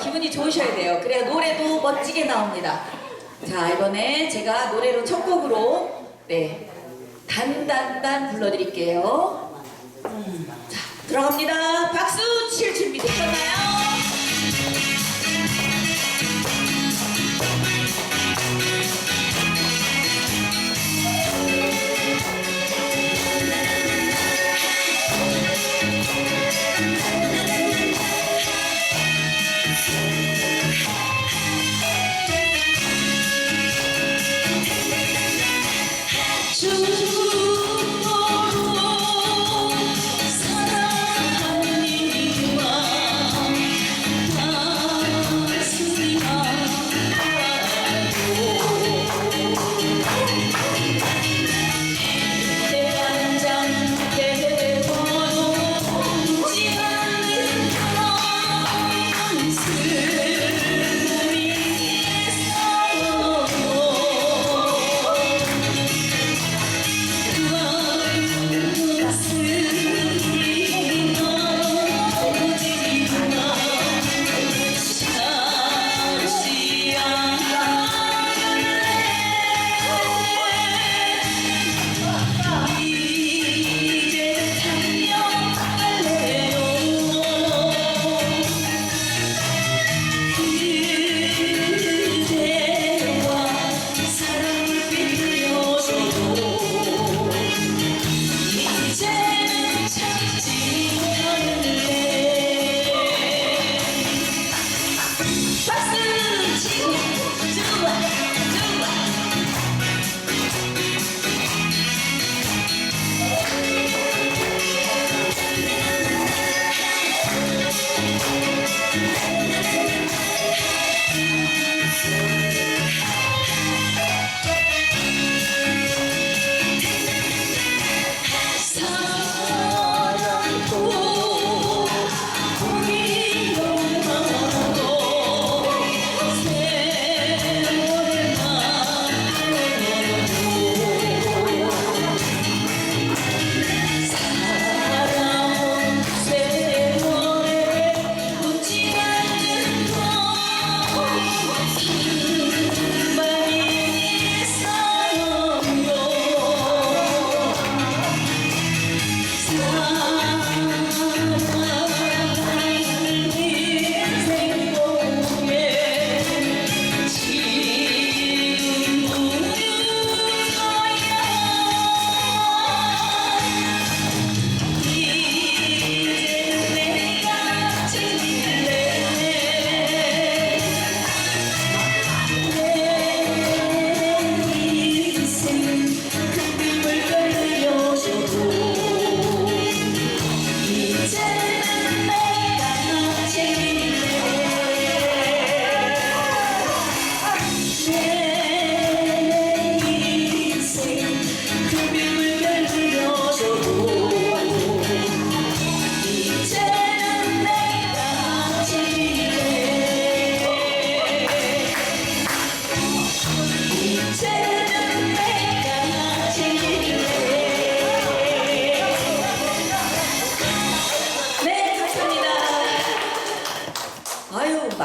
기분이 좋으셔야 돼요. 그래야 노래도 멋지게 나옵니다. 자, 이번에 제가 노래로 첫 곡으로 네 단단단 불러드릴게요. 음, 자, 들어갑니다. 박수 칠 준비 되셨나요?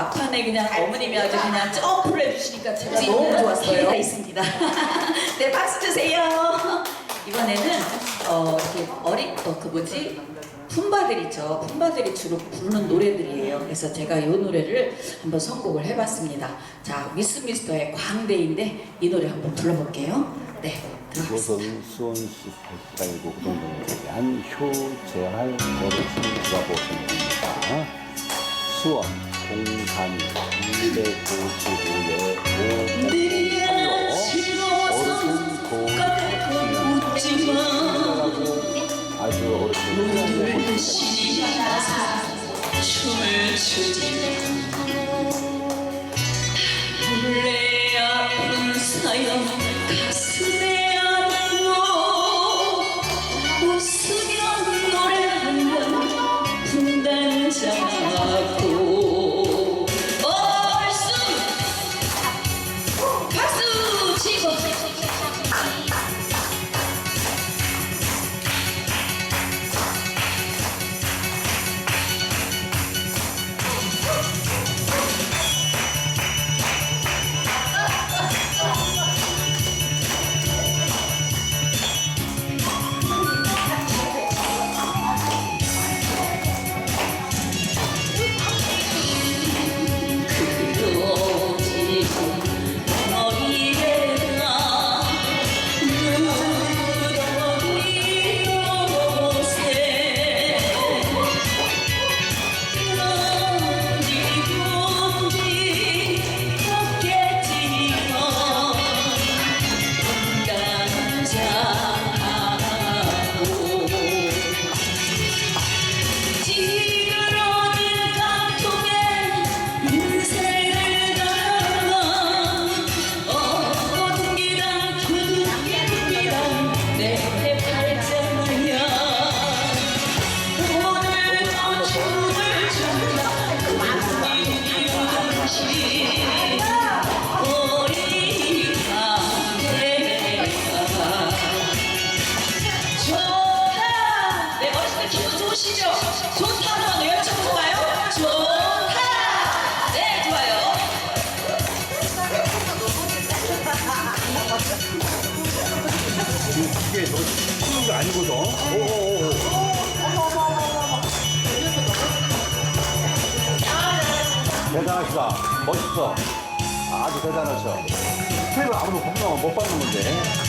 막판에 그냥 어머님이 아주 그냥 점프를 해주시니까 제가 너무 좋았어요. 가 있습니다. 네, 박수 주세요. 이번에는 어, 이렇게 어린 어, 그 뭐지 품바들 있죠. 품바들이 주로 부르는 노래들이에요. 그래서 제가 이 노래를 한번 선곡을 해봤습니다. 자, 미스미스터의 광대인데 이 노래 한번 불러볼게요. 네, 들어가겠습니다. 이곳은 수원시 189 동동에 대한 효재할 어르신 돌아보십니다. 수원 공산 295의 느리야 싫어서 어르신 고 웃지마 아주 눈을 시려서 춤을 추지 몰래 아픈 사연 Yeah. 이게 저거 푸는 거 아니고서. 대단하시다. 멋있어. 아주 대단하셔. 스텝을 아무도 겁나 못 받는 건데.